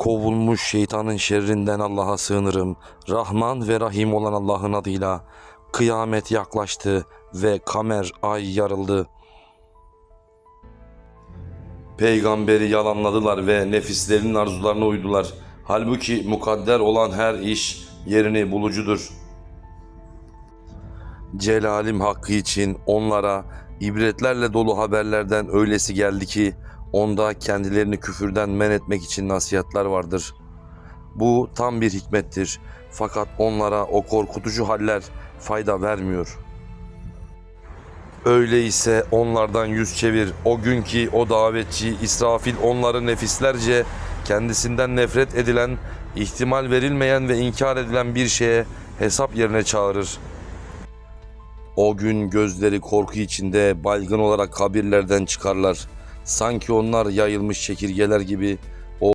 Kovulmuş şeytanın şerrinden Allah'a sığınırım. Rahman ve Rahim olan Allah'ın adıyla. Kıyamet yaklaştı ve kamer ay yarıldı. Peygamberi yalanladılar ve nefislerinin arzularına uydular. Halbuki mukadder olan her iş yerini bulucudur. Celalim hakkı için onlara ibretlerle dolu haberlerden öylesi geldi ki onda kendilerini küfürden men etmek için nasihatler vardır. Bu tam bir hikmettir. Fakat onlara o korkutucu haller fayda vermiyor. Öyleyse onlardan yüz çevir. O gün ki o davetçi İsrafil onları nefislerce kendisinden nefret edilen, ihtimal verilmeyen ve inkar edilen bir şeye hesap yerine çağırır. O gün gözleri korku içinde baygın olarak kabirlerden çıkarlar. Sanki onlar yayılmış çekirgeler gibi